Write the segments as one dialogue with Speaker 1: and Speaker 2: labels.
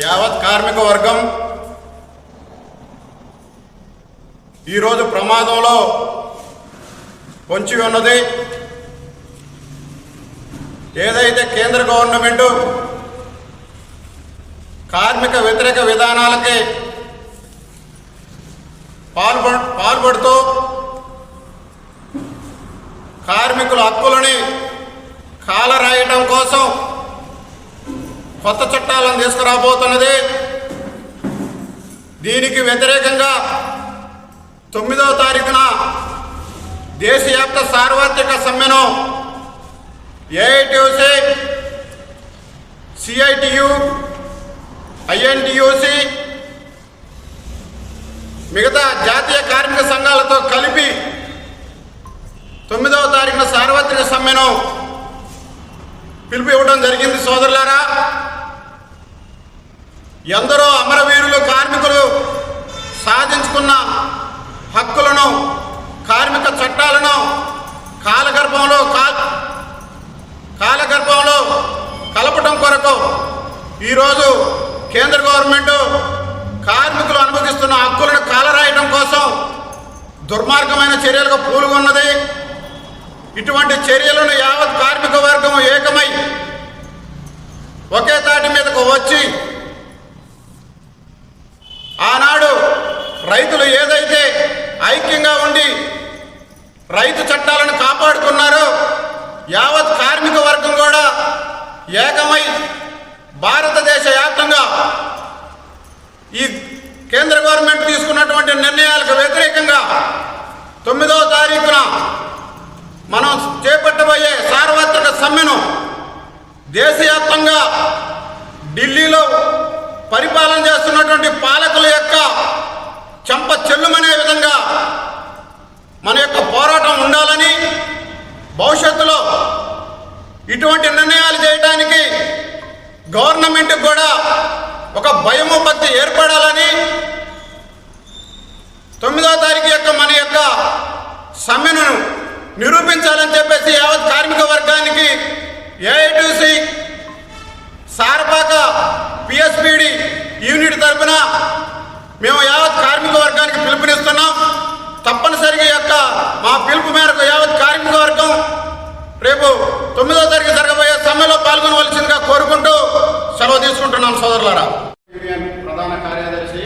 Speaker 1: యావత్ కార్మిక వర్గం ఈరోజు ప్రమాదంలో పొంచి ఉన్నది ఏదైతే కేంద్ర గవర్నమెంటు కార్మిక వ్యతిరేక విధానాలకి పాల్ప పాల్పడుతూ కార్మికుల హక్కులని కాలరాయటం కోసం కొత్త చట్టాలను తీసుకురాబోతున్నది. దీనికి వ్యతిరేకంగా తొమ్మిదవ తారీఖున దేశవ్యాప్త సార్వత్రిక సమ్మెను ఏఐటియూసి సిఐటియు ఐఎన్టీయూసి మిగతా జాతీయ కార్మిక సంఘాలతో కలిపి తొమ్మిదవ తారీఖున సార్వత్రిక సమ్మెను పిలుపు ఇవ్వడం జరిగింది సోదరులారా. ఎందరో అమరవీరులు కార్మికులు సాధించుకున్న హక్కులను కార్మిక చట్టాలను కాలగర్భంలో కాలగర్భంలో కలపటం కొరకు ఈరోజు కేంద్ర గవర్నమెంట్ కార్మికులు అనుభవిస్తున్న హక్కులను కాలరాయటం కోసం దుర్మార్గమైన చర్యలకు పూలుగొన్నది. ఇటువంటి చర్యలను యావత్ కార్మిక వర్గం ఏకమై ఒకే రైతు చట్టాలను కాపాడుకున్నారు. యావత్ కార్మిక వర్గం కూడా ఏకమై భారతదేశ వ్యాప్తంగా ఈ కేంద్ర గవర్నమెంట్ తీసుకున్నటువంటి నిర్ణయాలకు వ్యతిరేకంగా తొమ్మిదవ తారీఖున మనం చేపట్టబోయే సార్వత్రిక సమ్మెను దేశవ్యాప్తంగా ఢిల్లీలో పరిపాలన చేస్తున్నటువంటి పాలకుల యొక్క చెంప చెల్లుమనే విధంగా మన యొక్క పోరాటం ఉండాలని భవిష్యత్తులో ఇటువంటి నిర్ణయాలు చేయడానికి గవర్నమెంట్ కూడా ఒక భయము భక్తి ఏర్పడాలని తొమ్మిదో తారీఖు యొక్క మన యొక్క సమ్మెను నిరూపించాలని చెప్పేసి యావత్ కార్మిక వర్గానికి ఏఐటీసీ సారపాక పిఎస్పిడి యూనిట్ తరపున మేము యావత్ కార్మిక వర్గానికి పిలుపునిస్తున్నాం. తప్పనిసరిగా యొక్క మా పిలుపు మేర రేపు తొమ్మిదో తారీఖు జరగబోయే సమ్మెలో పాల్గొనవలసిందిగా కోరుకుంటూ సెలవు తీసుకుంటున్నాం సోదరులారా. యూనియన్ ప్రధాన కార్యదర్శి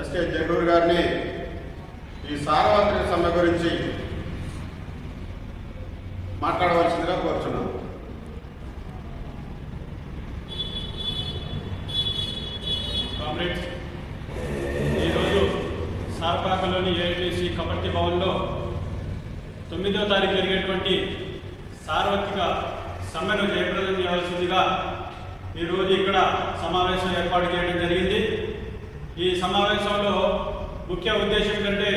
Speaker 1: ఎస్కే జగూర్ గారిని ఈ సార్వత్రిక సమ్మె గురించి మాట్లాడవలసిందిగా కోరుచున్నాం.
Speaker 2: కామ్రేడ్స్ ఈరోజు సార్పాకలోని ఏఐటీసీ కబడ్డీ భవన్లో తొమ్మిదో తారీఖు జరిగేటువంటి సార్వత్రిక సమ్మెను జయప్రదం చేయవలసిందిగా ఈరోజు ఇక్కడ సమావేశం ఏర్పాటు చేయడం జరిగింది. ఈ సమావేశంలో ముఖ్య ఉద్దేశం కంటే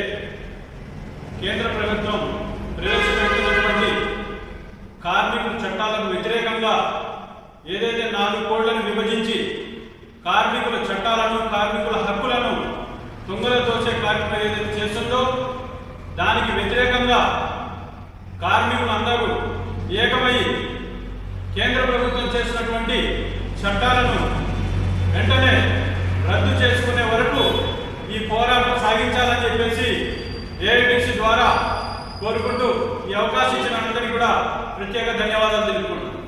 Speaker 2: కేంద్ర ప్రభుత్వం ప్రవేశపెడుతున్నటువంటి కార్మికుల చట్టాలకు వ్యతిరేకంగా ఏదైతే నాలుగు కోళ్ళను విభజించి కార్మికుల చట్టాలను కార్మికుల హక్కులను తుంగలో తోసే కార్యక్రమం ఏదైతే చేస్తుందో దానికి వ్యతిరేకంగా కార్మికులందరూ ఏకమై కేంద్ర ప్రభుత్వం చేసినటువంటి చట్టాలను వెంటనే రద్దు చేసుకునే వరకు ఈ పోరాటం సాగించాలని చెప్పేసి ఏఐటిసి ద్వారా కోరుకుంటూ ఈ అవకాశం ఇచ్చిన అందరికీ కూడా ప్రత్యేక ధన్యవాదాలు తెలుపుకుంటున్నాను.